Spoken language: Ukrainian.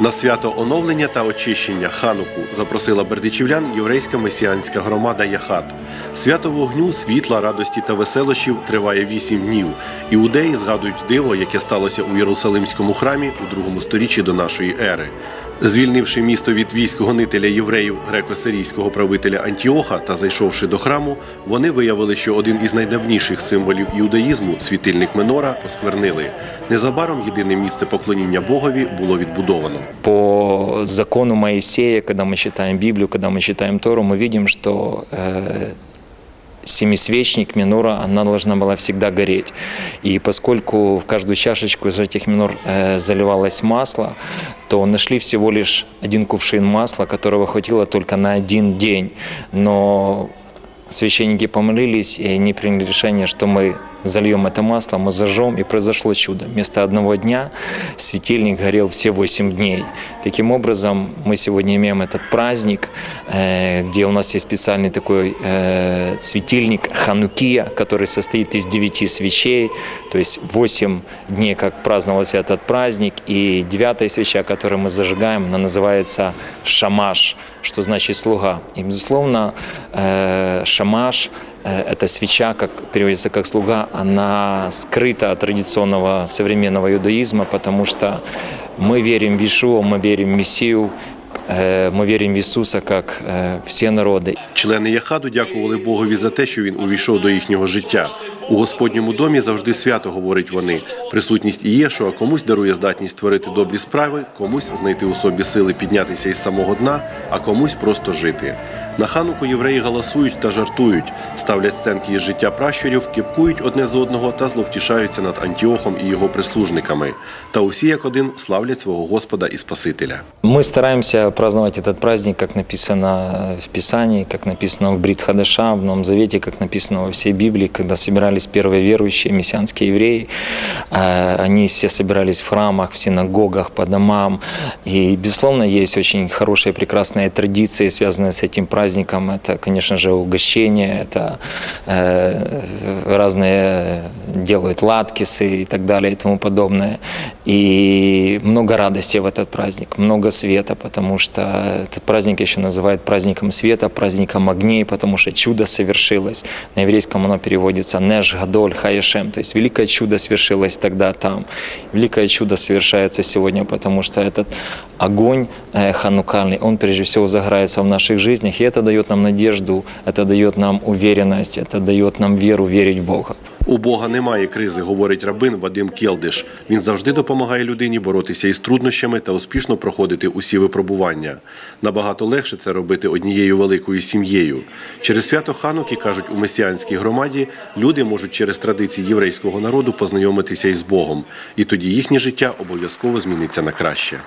На свято оновлення та очищення хануку запросила бердичівлян єврейська месіанська громада Яхат. Свято вогню, світла, радості та веселощів триває вісім днів. Іудеї згадують диво, яке сталося у Єрусалимському храмі у другому сторіччі до нашої ери. Звільнивши місто від військ гонителя євреїв греко-сирійського правителя Антіоха та зайшовши до храму, вони виявили, що один із найдавніших символів іудаїзму світильник Менора осквернили. Незабаром єдине місце поклоніння Богові було відбудовано По закону Моисея, когда мы читаем Библию, когда мы читаем Тору, мы видим, что э, семисвечник минора, она должна была всегда гореть. И поскольку в каждую чашечку из этих минор э, заливалось масло, то нашли всего лишь один кувшин масла, которого хватило только на один день. Но священники помолились, и они приняли решение, что мы зальем это масло, мы зажжем, и произошло чудо. Вместо одного дня светильник горел все восемь дней. Таким образом, мы сегодня имеем этот праздник, э, где у нас есть специальный такой э, светильник Ханукия, который состоит из девяти свечей, то есть восемь дней, как праздновался этот праздник, и девятая свеча, которую мы зажигаем, она называется Шамаш, что значит слуга. И, безусловно, э, Шамаш Э, эта свеча, как переводится как слуга, она скрыта от традиционного современного иудаизма, потому что мы верим в Ишуа, мы верим в Мессию, э, мы верим в Иисуса, как э, все народы. Члени Яхаду дякували Богові за те, що він увійшов до їхнього життя. У Господньому домі завжди свято, говорять вони. Присутність Ієшуа комусь дарує здатність творити добрі справи, комусь знайти у собі сили піднятися із самого дна, а комусь просто жити. На хануку євреї галасують та жартують, ставлять сценки із життя пращурів, кипкують одне з одного та зловтішаються над Антіохом і його прислужниками. Та усі як один славлять свого Господа і Спасителя. Мы стараемся праздновать этот праздник, как написано в Писании, как написано в Брит Хадаша, в Новом Завете, как написано во всей Библии, когда собирались первые верующие мессианские евреи. Э, Они все собирались в храмах, в синагогах, по домам. И, безусловно, есть очень хорошие, прекрасные традиции, связанные с этим праздником. Это, конечно же, угощение, это э, разные делают латкисы и так далее и тому подобное. И много радости в этот праздник, много света, потому что этот праздник еще называют праздником света, праздником огней, потому что чудо совершилось. На еврейском оно переводится «неш гадоль хаешем», то есть великое чудо свершилось тогда там. Великое чудо совершается сегодня, потому что этот огонь э, ханукальный, он прежде всего загорается в наших жизнях, и это дает нам надежду, это дает нам уверенность, это дает нам веру верить в Бога. У Бога немає кризи, говорить рабин Вадим Келдиш. Він завжди допомагає людині боротися із труднощами та успішно проходити усі випробування. Набагато легше це робити однією великою сім'єю. Через свято Хануки, кажуть у месіанській громаді, люди можуть через традиції єврейського народу познайомитися із Богом, і тоді їхнє життя обов'язково зміниться на краще.